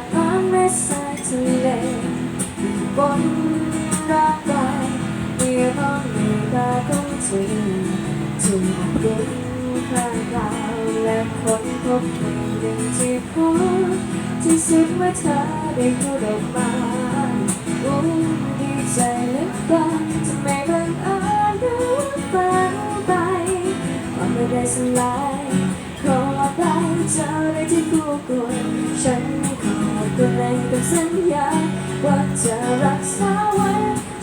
ดผ่านแม่สายทะเลบนร่างกายเมื่อตอนเวลาต้องถึงจึงรู้พลางกาวและคนพบเพียงหนึ่งที่พูดที่สุดว่าเธอได้เข้ดอกมาอุ้มดีใจเหลือเกินจะไม่บังเอิญหรือฝันไปความไม่ได้สลาย เองต้องสัญญาว่าจะรักษาไว้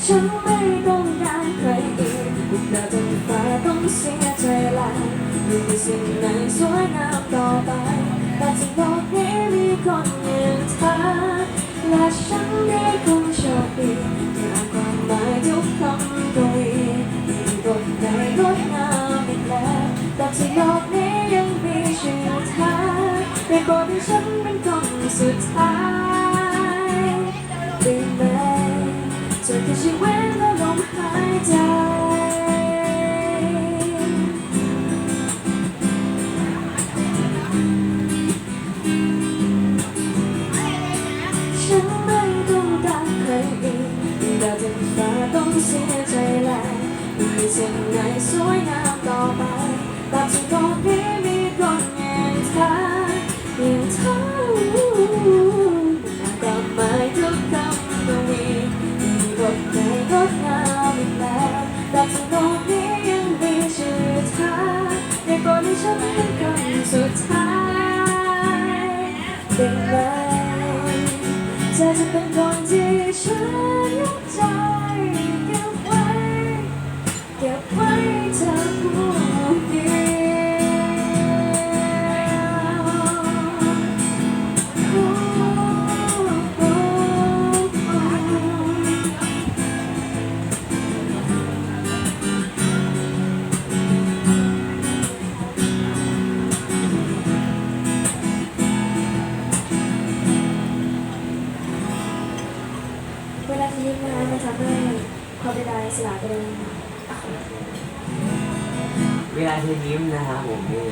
ฉันไม่ต้องการใครอีกพวกเราจนฟ้าต้องเสียใจแลวไม่มีสิ่งไหนสวยงามต่อไป แต่ที่โลกนี้มีคนอย่างเธอและฉันได้คงโชคดีที่อ่านความหมายทุกคำกวีมีบทใดงดงามอีกแล้วแต่ที่โลกนี้ยังมีชื่อเธอได้โปรดให้ฉันเป็นคนสุดท้าย ต้องเสียใจแลวไม่มีสิ่งไหนสวยงามต่อไปตราบที่โล เธอจะเป็นคน เวลาที่ยิ้มนะคะมันทำให้ความเป็นได้สลายไปเลย เวลาเธอยิ้มนะครับผมนี่